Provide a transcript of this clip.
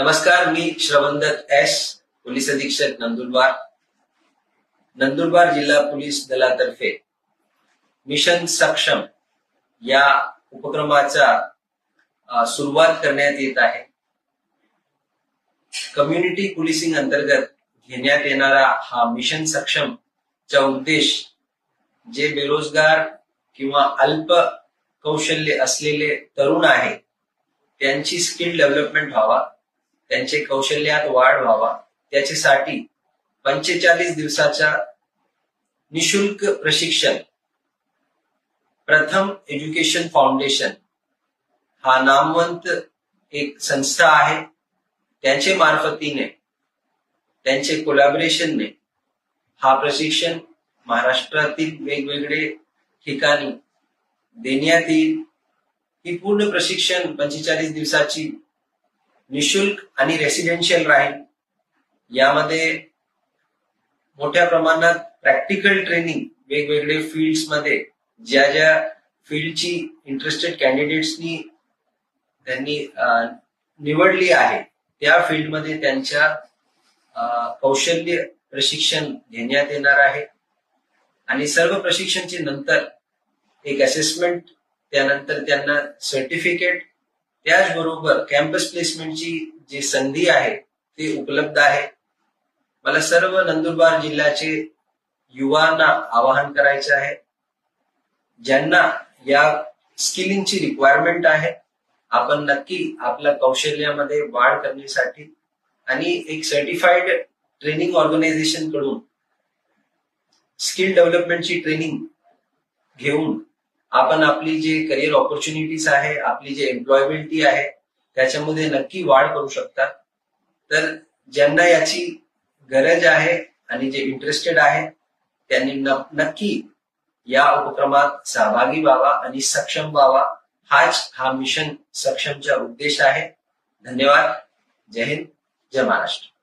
नमस्कार मी श्रवणदत्त S police अधीक्षक नंदुरबार नंदुरबार जिल्हा पोलीस दलातर्फे मिशन सक्षम या उपक्रमाचा सुरुवात करण्यात येत आहे. कम्युनिटी पोलिसिंग अंतर्गत घेण्यात येणारा हा मिशन सक्षम चा उद्देश जे बेरोजगार किंवा अल्प कौशल्य असलेले तरुण आहे त्यांची स्किल डेव्हलपमेंट व्हावा. त्यांचे कौशल्यात वाढ व्हावा. त्याच्यासाठी पंचेचाळीस दिवसाच्या निशुल्क प्रशिक्षण प्रथम एज्युकेशन फाउंडेशन हा नामवंत एक संस्था आहे. त्यांचे मार्फतीने त्यांचे कोलॅबरेशनने हा प्रशिक्षण महाराष्ट्रातील वेगवेगळे ठिकाणी देण्यात येईल. ही पूर्ण प्रशिक्षण पंचेचाळीस दिवसाची निशुल्क आणि रेसिडेन्शियल राहील. यामध्ये मोठ्या प्रमाणात प्रॅक्टिकल ट्रेनिंग वेगवेगळे फील्ड्समध्ये ज्या ज्या फील्डची इंटरेस्टेड कॅन्डिडेट्सनी त्यांनी निवडली आहे त्या फील्डमध्ये त्यांच्या कौशल्य प्रशिक्षण घेण्यात येणार आहे. आणि सर्व प्रशिक्षणचे नंतर एक असेसमेंट त्यानंतर त्यांना सर्टिफिकेट त्याचबरोबर कॅम्पस प्लेसमेंटची जी संधी आहे ती उपलब्ध आहे. मला सर्व नंदुरबार जिल्ह्याचे युवांना आवाहन करायचे आहे. ज्यांना या स्किलिंगची रिक्वायरमेंट आहे आपण नक्की आपल्या कौशल्यामध्ये वाढ करण्यासाठी आणि एक सर्टिफाईड ट्रेनिंग ऑर्गनायझेशनकडून स्किल डेव्हलपमेंटची ट्रेनिंग घेऊन आपण आपली जे करिअर ऑपॉर्च्युनिटीज आहे आपली जे एम्प्लॉयबिलिटी आहे त्याच्यामध्ये नक्की वाढ करू शकतात तर ज्यांना याची गरज आहे आणि जे इंटरेस्टेड आहे त्यांनी न- नक्की या उपक्रमात सहभागी व्हावा आणि सक्षम व्हावा. हाच हा मिशन सक्षमचा उद्देश आहे. धन्यवाद. जय हिंद. जय महाराष्ट्र.